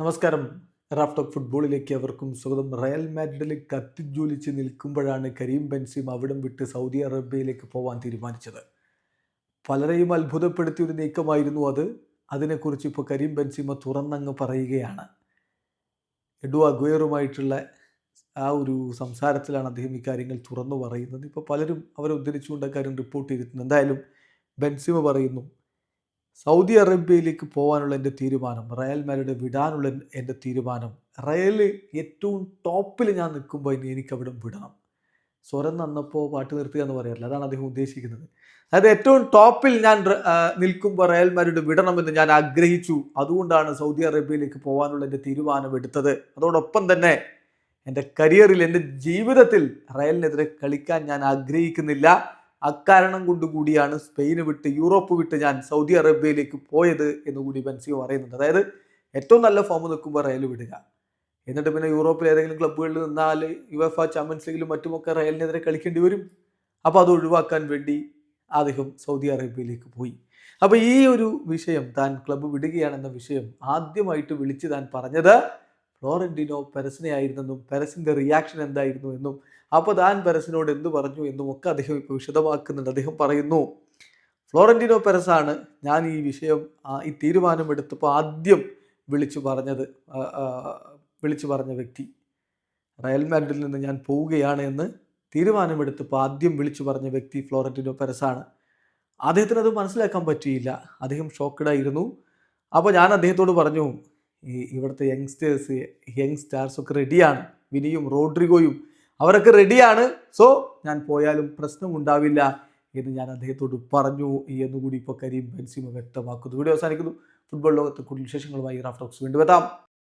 നമസ്കാരം. റാഫ്റ്റോക്ക് ഫുട്ബോളിലേക്ക് അവർക്കും സ്വാഗതം. റയൽ മാഡ്രിഡിൽ കത്തിജ്വലിച്ച് നിൽക്കുമ്പോഴാണ് കരീം ബെൻസിം അവിടം വിട്ട് സൗദി അറേബ്യയിലേക്ക് പോകാൻ തീരുമാനിച്ചത്. പലരെയും അത്ഭുതപ്പെടുത്തിയ ഒരു നീക്കമായിരുന്നു അത്. അതിനെക്കുറിച്ച് ഇപ്പോൾ കരീം ബെൻസിമ തുറന്നങ്ങ് പറയുകയാണ്. എഡു അഗ്വയറുമായിട്ടുള്ള ആ ഒരു സംസാരത്തിലാണ് അദ്ദേഹം ഇക്കാര്യങ്ങൾ തുറന്നു പറയുന്നത്. ഇപ്പോൾ പലരും അവരെ ഉദ്ധരിച്ചുകൊണ്ട് കാര്യം റിപ്പോർട്ട് ചെയ്തിട്ടുണ്ട്. എന്തായാലും ബെൻസിമ പറയുന്നു സൗദി അറേബ്യയിലേക്ക് പോകാനുള്ള എന്റെ തീരുമാനം റയൽ മാരുടെ വിടാനുള്ള എന്റെ തീരുമാനം. റയൽ ഏറ്റവും ടോപ്പിൽ ഞാൻ നിൽക്കുമ്പോൾ ഇനി എനിക്ക് അവിടെ വിടണം. സ്വരം നന്നപ്പോൾ പാട്ട് നിർത്തുക എന്ന് പറയാറില്ല. അതാണ് അദ്ദേഹം ഉദ്ദേശിക്കുന്നത്. അതായത് ഏറ്റവും ടോപ്പിൽ ഞാൻ നിൽക്കുമ്പോൾ റയൽ മാരുടെ വിടണമെന്ന് ഞാൻ ആഗ്രഹിച്ചു. അതുകൊണ്ടാണ് സൗദി അറേബ്യയിലേക്ക് പോകാനുള്ള എന്റെ തീരുമാനം എടുത്തത്. അതോടൊപ്പം തന്നെ എന്റെ കരിയറിൽ എന്റെ ജീവിതത്തിൽ റയലിനെതിരെ കളിക്കാൻ ഞാൻ ആഗ്രഹിക്കുന്നില്ല. അക്കാരണം കൊണ്ടുകൂടിയാണ് സ്പെയിൻ വിട്ട് യൂറോപ്പ് വിട്ട് ഞാൻ സൗദി അറേബ്യയിലേക്ക് പോയത് എന്ന് കൂടി ബെൻസിയോ പറയുന്നുണ്ട്. അതായത് ഏറ്റവും നല്ല ഫോം നിൽക്കുമ്പോൾ റയൽ വിടുക. എന്നിട്ട് പിന്നെ യൂറോപ്പിൽ ഏതെങ്കിലും ക്ലബ്ബുകളിൽ നിന്നാൽ യുഎഫ ചാമ്പ്യൻസ് ലീഗിലും മറ്റുമൊക്കെ റയലിനെതിരെ കളിക്കേണ്ടി വരും. അപ്പോൾ അത് ഒഴിവാക്കാൻ വേണ്ടി അദ്ദേഹം സൗദി അറേബ്യയിലേക്ക് പോയി. അപ്പോൾ ഈ ഒരു വിഷയം താൻ ക്ലബ്ബ് വിടുകയാണെന്ന വിഷയം ആദ്യമായിട്ട് വിളിച്ച് താൻ പറഞ്ഞത് ഫ്ലോറന്റിനോ പെരസിനെ ആയിരുന്നെന്നും പെരസിന്റെ റിയാക്ഷൻ എന്തായിരുന്നു എന്നും അപ്പോൾ താൻ പെരസിനോട് എന്ത് പറഞ്ഞു എന്നും ഒക്കെ അദ്ദേഹം ഇപ്പോൾ വിശദമാക്കുന്നുണ്ട്. അദ്ദേഹം പറയുന്നു ഫ്ലോറന്റിനോ പെരസാണ് ഞാൻ ഈ വിഷയം ഈ തീരുമാനം എടുത്തപ്പോൾ ആദ്യം വിളിച്ചു പറഞ്ഞത് വിളിച്ചു പറഞ്ഞ വ്യക്തി. റയൽ മാഡ്രിഡിൽ നിന്ന് ഞാൻ പോവുകയാണ് എന്ന് തീരുമാനമെടുത്തപ്പോൾ ആദ്യം വിളിച്ചു പറഞ്ഞ വ്യക്തി ഫ്ലോറന്റിനോ പെരസാണ്. അദ്ദേഹത്തിന് അത് മനസ്സിലാക്കാൻ പറ്റിയില്ല. അദ്ദേഹം ഷോക്കഡായിരുന്നു അപ്പോൾ ഞാൻ അദ്ദേഹത്തോട് പറഞ്ഞു ഈ ഇവിടുത്തെ യങ്സ്റ്റേഴ്സ് യങ് സ്റ്റാർസ് ഒക്കെ റെഡിയാണ് വിനിയും റോഡ്രിഗോയും അവരൊക്കെ റെഡിയാണ് സോ ഞാൻ പോയാലും പ്രശ്നം ഉണ്ടാവില്ല എന്ന് ഞാൻ അദ്ദേഹത്തോട് പറഞ്ഞു. എന്നുകൂടി ഇപ്പോൾ കരീം ബെൻസിമ വ്യക്തമാക്കുന്നു. വീഡിയോ അവസാനിക്കുന്നു. ഫുട്ബോൾ ലോകത്ത് കൂടുതൽ വിശേഷങ്ങളുമായി റാഫ്റ്റോക്സ് വീണ്ടും എത്താം.